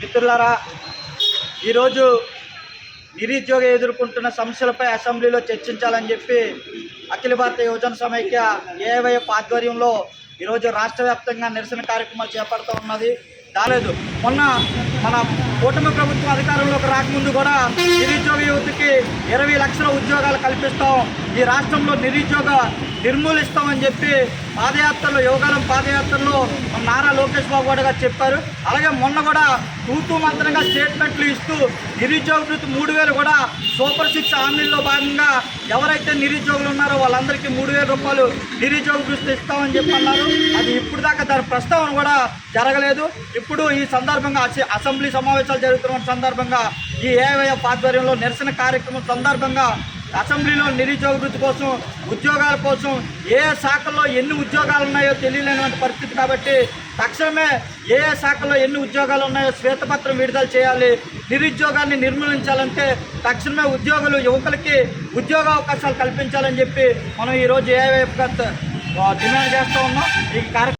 మిత్రులారా ఈరోజు నిరుద్యోగ ఎదుర్కొంటున్న సమస్యలపై అసెంబ్లీలో చర్చించాలని చెప్పి అఖిల భారత యువజన సమైక్య ఏవైఎఫ్ ఆధ్వర్యంలో ఈరోజు రాష్ట్ర వ్యాప్తంగా నిరసన కార్యక్రమాలు చేపడుతూ ఉన్నది. రాలేదు మొన్న మన కూటమి ప్రభుత్వం అధికారంలోకి రాకముందు కూడా నిరుద్యోగ యువతకి ఇరవై లక్షల ఉద్యోగాలు కల్పిస్తాం. ఈ రాష్ట్రంలో నిరుద్యోగ నిర్మూలిస్తామని చెప్పి పాదయాత్రలో యోగాలం పాదయాత్రలో నారా లోకేష్ బాబు కూడా చెప్పారు. అలాగే మొన్న కూడా తూతూ మంత్రంగా స్టేట్మెంట్లు ఇస్తూ నిరుద్యోగ మూడు వేలు కూడా సూపర్ సిక్స్ హామీల్లో భాగంగా ఎవరైతే నిరుద్యోగులు ఉన్నారో వాళ్ళందరికీ మూడు వేల రూపాయలు నిరుద్యోగ ఇస్తామని చెప్పి అన్నారు. అది ఇప్పుడు దాకా దాని ప్రస్తావన కూడా జరగలేదు. ఇప్పుడు ఈ సందర్భంగా అసెంబ్లీ సమావేశాలు జరుగుతున్న సందర్భంగా ఈ ఏవైఎఫ్ ఆధ్వర్యంలో నిరసన కార్యక్రమం సందర్భంగా అసెంబ్లీలో నిరుద్యోగృతి కోసం ఉద్యోగాల కోసం ఏ శాఖల్లో ఎన్ని ఉద్యోగాలు ఉన్నాయో తెలియలేనటువంటి పరిస్థితి కాబట్టి తక్షణమే ఏ ఏ ఎన్ని ఉద్యోగాలు ఉన్నాయో శ్వేతపత్రం విడుదల చేయాలి. నిరుద్యోగాన్ని నిర్మూలించాలంటే తక్షణమే ఉద్యోగులు యువకులకి ఉద్యోగ అవకాశాలు కల్పించాలని చెప్పి మనం ఈరోజు ఏవైపు డిమాండ్ చేస్తూ ఉన్నాం. ఈ కార్యక్రమం